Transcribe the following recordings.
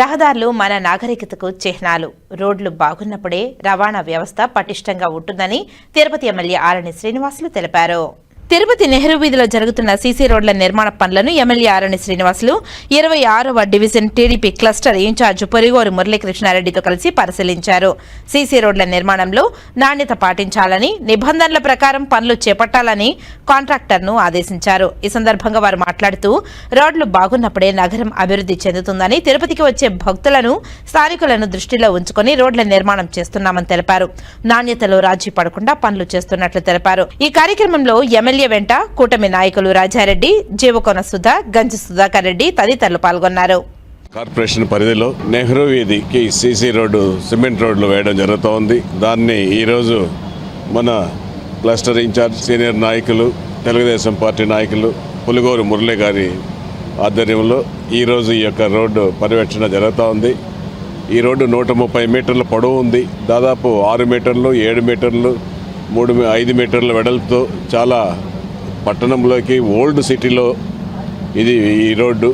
రహదారులు మన నాగరికతకు చిహ్నాలు. రోడ్లు బాగున్నప్పుడే రవాణా వ్యవస్థ పటిష్టంగా ఉంటుందని తిరుపతి ఎమ్మెల్యే ఆరణి శ్రీనివాసులు తెలిపారు. తిరుపతి నెహ్రూ వీధిలో జరుగుతున్న సీసీ రోడ్ల నిర్మాణ పనులను ఎమ్మెల్యే ఆరణి శ్రీనివాసులు ఇరవై ఆరవ division TDP cluster incharge Porigoru మురళీకృష్ణారెడ్డితో కలిసి పరిశీలించారు. సీసీ రోడ్ల నిర్మాణంలో నాణ్యత పాటించాలని నిబంధనల ప్రకారం పనులు చేపట్టాలని కాంట్రాక్టర్ను ఆదేశించారు. ఈ సందర్భంగా వారు మాట్లాడుతూ రోడ్లు బాగున్నప్పుడే నగరం అభివృద్ధి చెందుతుందని తిరుపతికి వచ్చే భక్తులను స్థానికులను దృష్టిలో ఉంచుకొని రోడ్ల నిర్మాణం చేస్తున్నామని తెలిపారు. నాణ్యతలో రాజీ పడకుండా పనులు చేస్తున్నట్లు తెలిపారు. ఈ కార్యక్రమంలో ఎమ్మెల్యే వెంట కూటమి నాయకులు రాజారెడ్డి జీవకోన సుధా గంజి సుధాకర్ రెడ్డి తదితరులు పాల్గొన్నారు. కార్పొరేషన్ పరిధిలో నెహ్రూ వీధికి సీసీ రోడ్డు సిమెంట్ రోడ్లు వేయడం జరుగుతోంది. దాన్ని ఈరోజు మన క్లస్టర్ ఇన్ఛార్జ్ సీనియర్ నాయకులు తెలుగుదేశం పార్టీ నాయకులు పులిగోరు మురళి గారి ఆధ్వర్యంలో ఈరోజు ఈ యొక్క రోడ్డు పర్యవేక్షణ జరుగుతూ ఉంది ఈ రోడ్డు నూట ముప్పై మీటర్ల పొడవు ఉంది. దాదాపు ఆరు మీటర్లు ఏడు మీటర్లు మూడు ఐదు మీటర్ల వెడల్పుతో చాలా పట్టణంలోకి ఓల్డ్ సిటీలో ఇది ఈ రోడ్డు.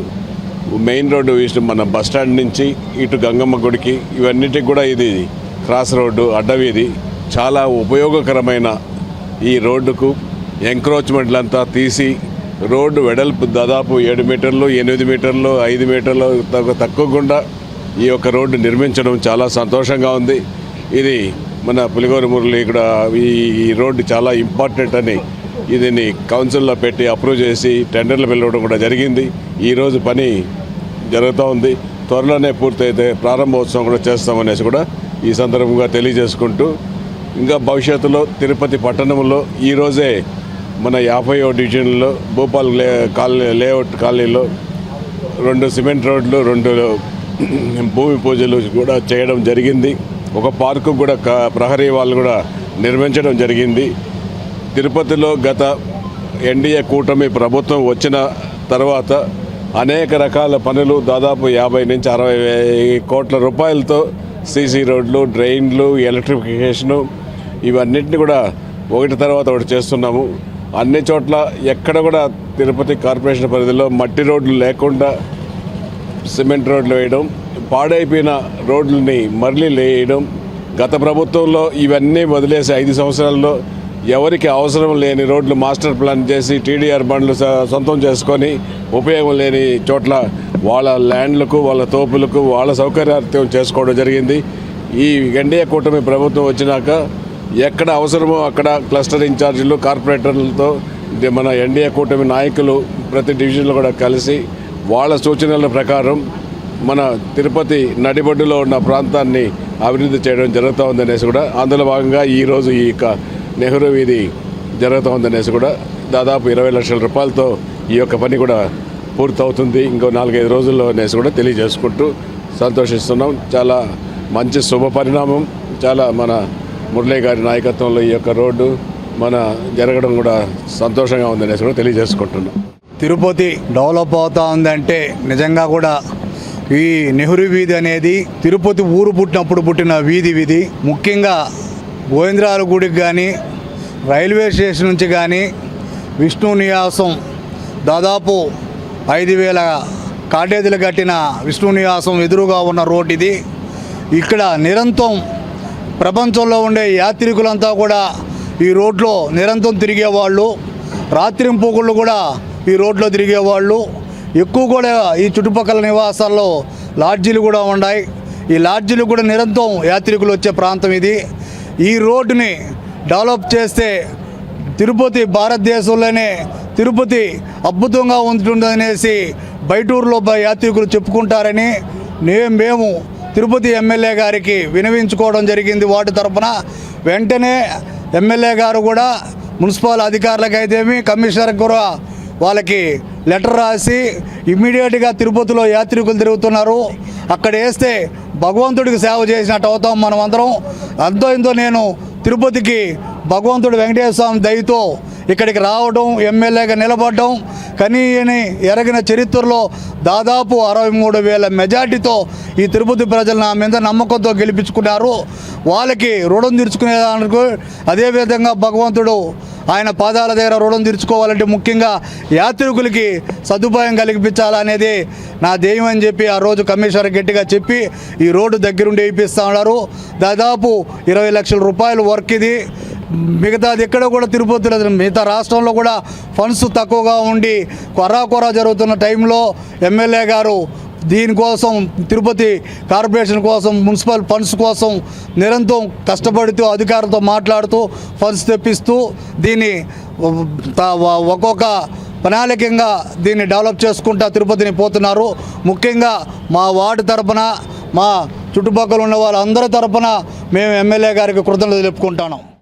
మెయిన్ రోడ్డు ఇటు మన బస్ స్టాండ్ నుంచి ఇటు గంగమ్మ గుడికి ఇవన్నిటికి కూడా ఇది క్రాస్ రోడ్డు అడ్డవీధి చాలా ఉపయోగకరమైన ఈ రోడ్డుకు ఎంక్రోచ్మెంట్లంతా తీసి రోడ్డు వెడల్పు దాదాపు ఏడు మీటర్లు ఎనిమిది మీటర్లు ఐదు మీటర్లు తక్కువ తక్కువకుండా ఈ యొక్క రోడ్డు నిర్మించడం చాలా సంతోషంగా ఉంది. ఇది మన పులిగోరు మురళి ఇక్కడ ఈ ఈ రోడ్డు చాలా ఇంపార్టెంట్ అని దీన్ని కౌన్సిల్లో పెట్టి అప్రూవ్ చేసి టెండర్లు పిలవడం కూడా జరిగింది. ఈరోజు పని జరుగుతూ ఉంది. త్వరలోనే పూర్తయితే ప్రారంభోత్సవం కూడా చేస్తామనేసి కూడా ఈ సందర్భంగా తెలియజేసుకుంటూ ఇంకా భవిష్యత్తులో తిరుపతి పట్టణంలో ఈరోజే మన యాభైవ డివిజన్లో భూపాల్ లే కాలనీ లేఅవుట్ కాలనీలో రెండు సిమెంట్ రోడ్లు రెండు భూమి పూజలు కూడా చేయడం జరిగింది. ఒక పార్కు కూడా క- ప్రహరీ వాళ్ళు కూడా నిర్మించడం జరిగింది. తిరుపతిలో గత ఎన్డీఏ కూటమి ప్రభుత్వం వచ్చిన తర్వాత అనేక రకాల పనులు దాదాపు యాభై నుంచి అరవై కోట్ల రూపాయలతో సీసీ రోడ్లు డ్రైన్లు ఎలక్ట్రిఫికేషను ఇవన్నిటిని కూడా ఒకటి తర్వాత ఒకటి చేస్తున్నాము. అన్ని చోట్ల ఎక్కడ కూడా తిరుపతి కార్పొరేషన్ పరిధిలో మట్టి రోడ్లు లేకుండా సిమెంట్ రోడ్లు వేయడం పాడైపోయిన రోడ్లని మరలి లేయడం గత ప్రభుత్వంలో ఇవన్నీ వదిలేసి ఐదు సంవత్సరాల్లో ఎవరికి అవసరం లేని రోడ్లు మాస్టర్ ప్లాన్ చేసి టీడీఆర్ బండ్లు స- సొంతం చేసుకొని ఉపయోగం లేని చోట్ల వాళ్ళ ల్యాండ్లకు వాళ్ళ తోపులకు వాళ్ళ సౌకర్యార్థం చేసుకోవడం జరిగింది. ఈ ఎన్డీఏ కూటమి ప్రభుత్వం వచ్చినాక ఎక్కడ అవసరమో అక్కడ క్లస్టర్ ఇన్ఛార్జీలు కార్పొరేటర్లతో మన ఎన్డీఏ కూటమి నాయకులు ప్రతి డివిజన్లో కూడా కలిసి వాళ్ళ సూచనల ప్రకారం మన తిరుపతి నడిబొడ్డులో ఉన్న ప్రాంతాన్ని అభివృద్ధి చేయడం జరుగుతూ ఉందనేసి కూడా అందులో భాగంగా ఈరోజు ఈ యొక్క నెహ్రూ వీధి జరుగుతూ ఉందనేసి కూడా దాదాపు ఇరవై లక్షల రూపాయలతో ఈ యొక్క పని కూడా పూర్తవుతుంది. ఇంకో నాలుగైదు రోజుల్లో అనేసి కూడా తెలియజేసుకుంటూ సంతోషిస్తున్నాం. చాలా మంచి శుభ పరిణామం. చాలా మన మురళీ గారి నాయకత్వంలో ఈ యొక్క రోడ్డు మన జరగడం కూడా సంతోషంగా ఉందనేసి కూడా తెలియజేసుకుంటున్నాం. తిరుపతి డెవలప్ అవుతా ఉందంటే నిజంగా కూడా ఈ నెహ్రూ వీధి అనేది తిరుపతి ఊరు పుట్టినప్పుడు పుట్టిన వీధి వీధి. ముఖ్యంగా గోవిందరాల గుడికి కానీ రైల్వే స్టేషన్ నుంచి కానీ విష్ణు నివాసం దాదాపు ఐదు వేల కాటేజీలు కట్టిన విష్ణు నివాసం ఎదురుగా ఉన్న రోడ్ ఇది. ఇక్కడ నిరంతరం ప్రపంచంలో ఉండే యాత్రికులంతా కూడా ఈ రోడ్లో నిరంతరం తిరిగేవాళ్ళు. రాత్రింపుకుళ్ళు కూడా ఈ రోడ్లో తిరిగేవాళ్ళు. ఎక్కువ కూడా ఈ చుట్టుపక్కల నివాసాల్లో లాడ్జీలు కూడా ఉన్నాయి. ఈ లాడ్జీలు కూడా నిరంతరం యాత్రికులు వచ్చే ప్రాంతం ఇది. ఈ రోడ్డుని డెవలప్ చేస్తే తిరుపతి భారతదేశంలోనే తిరుపతి అద్భుతంగా ఉంటుందనేసి బయటూరులో యాత్రికులు చెప్పుకుంటారని మేము తిరుపతి ఎమ్మెల్యే గారికి వినవించుకోవడం జరిగింది వాటి తరపున. వెంటనే ఎమ్మెల్యే గారు కూడా మున్సిపల్ అధికారులకైతేమి కమిషనర్ కూడా వాళ్ళకి లెటర్ రాసి ఇమ్మీడియట్గా తిరుపతిలో యాత్రికులు తిరుగుతున్నారు. అక్కడ వేస్తే భగవంతుడికి సేవ చేసినట్టు అవుతాం మనం అందరం అంతో ఇంతో నేను తిరుపతికి భగవంతుడు వెంకటేశ్వర స్వామి దయతో ఇక్కడికి రావడం ఎమ్మెల్యేగా నిలబడడం కనీయని ఎరగిన చరిత్రలో దాదాపు అరవై మూడు వేల మెజార్టీతో ఈ తిరుపతి ప్రజలు నా మీద నమ్మకంతో గెలిపించుకున్నారు. వాళ్ళకి రుణం తీర్చుకునేదానికి అదేవిధంగా భగవంతుడు ఆయన పాదాల దగ్గర రుణం తీర్చుకోవాలంటే ముఖ్యంగా యాత్రికులకి సదుపాయం కలిగించాలనేది నా ధ్యేయం అని చెప్పి ఆ రోజు కమిషనర్ గట్టిగా చెప్పి ఈ రోడ్డు దగ్గరుండి వేయిస్తా ఉన్నారు. దాదాపు ఇరవై లక్షల రూపాయలు వర్క్ ఇది. మిగతాది ఎక్కడ కూడా తిరుపతి లేదు. మిగతా రాష్ట్రంలో కూడా ఫండ్స్ తక్కువగా ఉండి కొరా కొరా జరుగుతున్న టైంలో ఎమ్మెల్యే గారు దీనికోసం తిరుపతి కార్పొరేషన్ కోసం మున్సిపల్ ఫండ్స్ కోసం నిరంతరం కష్టపడుతూ అధికారులతో మాట్లాడుతూ ఫండ్స్ తెప్పిస్తూ దీన్ని ఒక్కొక్క ప్రణాళికంగా దీన్ని డెవలప్ చేసుకుంటా తిరుపతిని పోతున్నారు. ముఖ్యంగా మా వార్డు తరపున మా చుట్టుపక్కల ఉన్న వాళ్ళందరి తరపున మేము ఎమ్మెల్యే గారికి కృతజ్ఞతలు తెలుపుకుంటాను